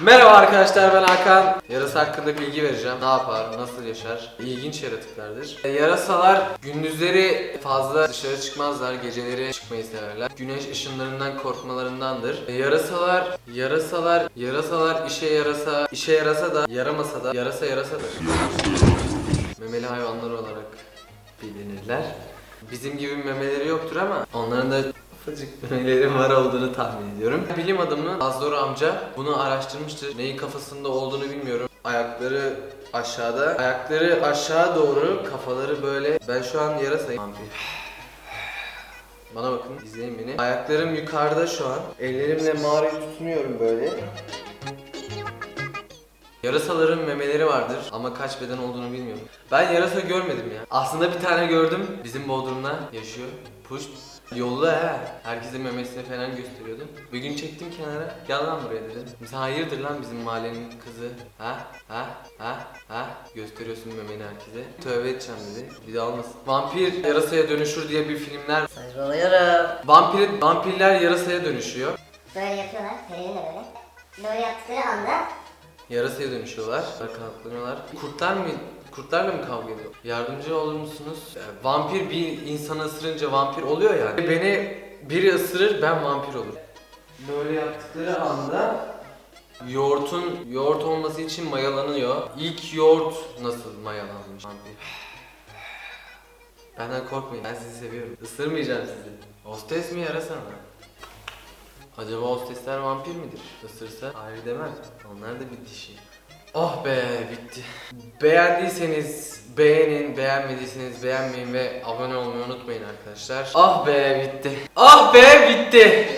Merhaba arkadaşlar ben Hakan. Yarasa hakkında bilgi vereceğim. Ne yapar, nasıl yaşar? İlginç yaratıklardır. E, Yarasalar gündüzleri fazla dışarı çıkmazlar, geceleri çıkmayı severler. Güneş ışınlarından korkmalarındandır. E, Yarasalar, yarasalar, yarasalar işe yarasa, işe yarasa da yaramasa da yarasa yarasadır. Memeli hayvanlar olarak bilinirler. Bizim gibi memeleri yoktur ama onların da ufacık memeleri var olduğunu tahmin ediyorum. Bilim adamı Azdor amca bunu araştırmıştır. Neyin kafasında olduğunu bilmiyorum. Ayakları aşağıda, ayakları aşağı doğru, kafaları böyle. Ben şu an yarasayım. Vampir. Bana bakın, izleyin beni. Ayaklarım yukarıda şu an. Ellerimle mağarayı tutunuyorum böyle. Yarasaların memeleri vardır ama kaç beden olduğunu bilmiyorum. Ben yarasa görmedim ya. Aslında bir tane gördüm. Bizim Bodrum'da yaşıyor. Puş. Yolda he. Herkese memesini falan gösteriyordu. Bir gün çektim kenara. Gel lan buraya dedim. Sen hayırdır lan bizim mahallenin kızı? Ha? Ha? Ha? Ha? Gösteriyorsun memeni herkese. Tövbe edeceğim dedi. Bir daha olmasın. Vampir yarasaya dönüşür diye bir filmler. Saçmalıyorum. Vampir, vampirler yarasaya dönüşüyor. Böyle yapıyorlar. Pelin'le böyle. Böyle yaptıkları anda Yarasaya dönüşüyorlar, kanatlanıyorlar. Kurtlar mı Kurtlarla mı kavga ediyor? Yardımcı olur musunuz? Yani vampir bir insanı ısırınca vampir oluyor yani. Beni biri ısırır ben vampir olurum. Böyle yaptıkları anda yoğurtun yoğurt olması için mayalanıyor. İlk yoğurt nasıl mayalanmış vampir? Benden korkmayın. Ben sizi seviyorum. Isırmayacağım sizi. Hostes mi yarasa mı? Acaba hostesler vampir midir? Isırsa hayır demez. Onlar da bir dişi. Oh be bitti. Beğendiyseniz beğenin, beğenmediyseniz beğenmeyin ve abone olmayı unutmayın arkadaşlar. Ah be bitti. Ah be bitti.